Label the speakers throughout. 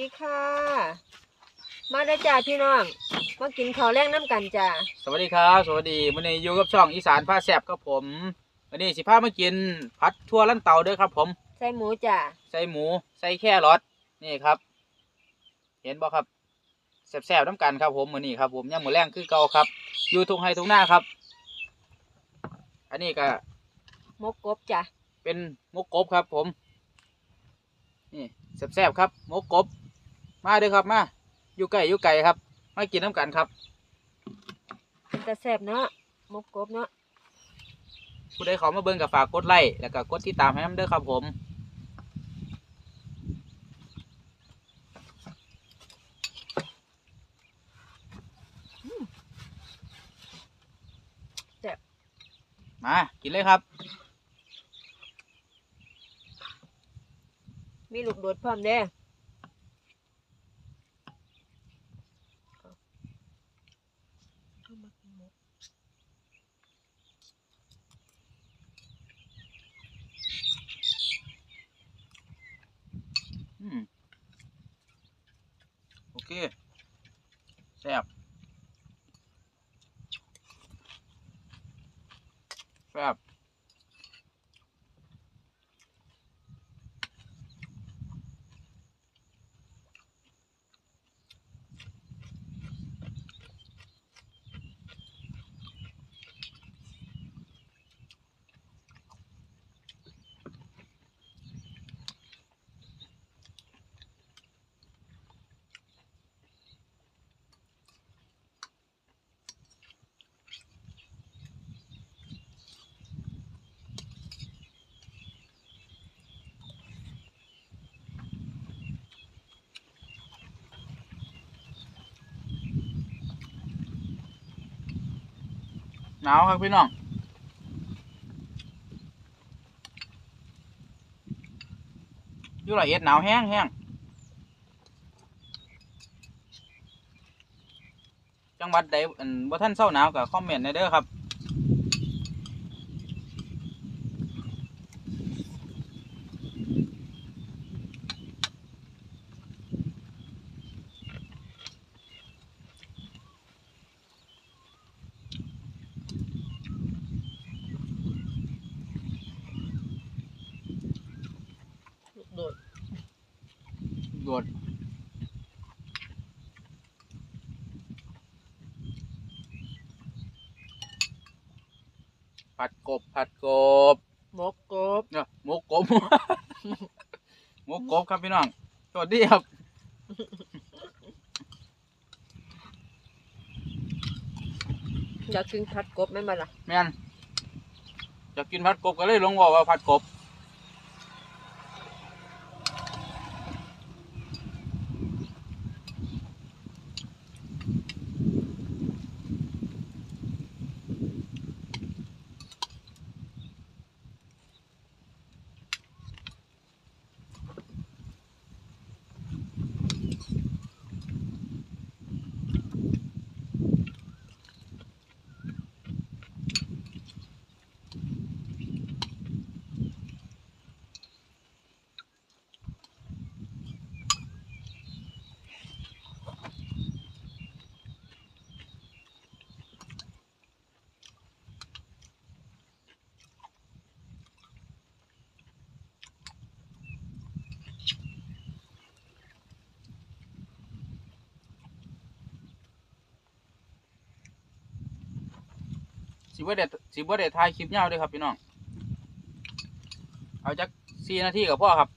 Speaker 1: ดีค่ะ มาได้อจ้าพี่น้อง มากินข้าวแรงน้ำกันจ้า
Speaker 2: สวัสดีครับ สวัสดีวันนี้อยู่กับช่องอีสานผ้าแซบครับผมวันนี้สิพามากินผัดทั่วลันเตาเด้อครับ ผม
Speaker 1: ใส่หมูจ้า
Speaker 2: ใส่หมู ใส่แค่รสนี่ครับ เห็นบ่ครับแซ่บๆน้ำกันครับผมมื้อนี้ครับ ผมย่างหมูแรงคือเก่าครับ อยู่ทุ่งไฮทุ่งหน้าครับ อันนี้ก็
Speaker 1: หมกกบจ้า
Speaker 2: เป็นหมกกบครับ ผม นี่แซ่บๆครับหมกกบ มาเด้อครับมาอยู่ไก่อยู่ไก่ครับ มากินน้ำกันครับ
Speaker 1: แต่แซ่บเนาะหมกกบเนาะ
Speaker 2: ผู้ใดเขามาเบิ่งกับฝากกดไลค์แล้วก็กดติดตามให้นำเด้อครับผม
Speaker 1: แซ่บ
Speaker 2: มากินเลยครับ
Speaker 1: มีลูกโดดพร้อมเด้อ
Speaker 2: อืมโอเค แซ่บแซ่บ หนาวครับพี่น้องอยู่ละเอียดหนาวแห้งแห้งจังหวัดใดอันบ่ท่านเศร้าหนาวกับคอมเมนต์ในเด้อครับ
Speaker 1: โดด
Speaker 2: ผัดกบผัดกบ
Speaker 1: หมกกบ
Speaker 2: เนี่ยหมูกบ หมูกบครับพี่น้องสวัสดีครับ
Speaker 1: อยากกินผัดกบไหมนบ่ล่ะ
Speaker 2: แม่นอยากกินผัดกบก็เลยลงว่าว่าผัดกบ บ่ได้สิบ่ได้ถ่ายคลิปยาวเด้วยครับพี่น้อง เอาจักสี่นาทีกับพ่อครับ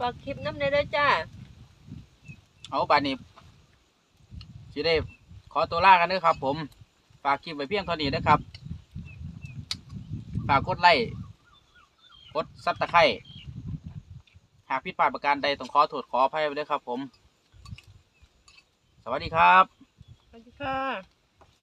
Speaker 1: ฝากคลิปน้ำในเด้อจ้า
Speaker 2: เอาบานนี้สิได้ขอตัวลากันเด้อครับ ผม ฝากคลิปไว้เพียงเท่านี้นะครับ ฝากกดไลค์กดซับตะไคร้หากผิดพลาดประการใดต้องขอโทษขออภัยไว้ด้วยครับ ผม สวัสดีครับ
Speaker 1: สวัสดีค่ะ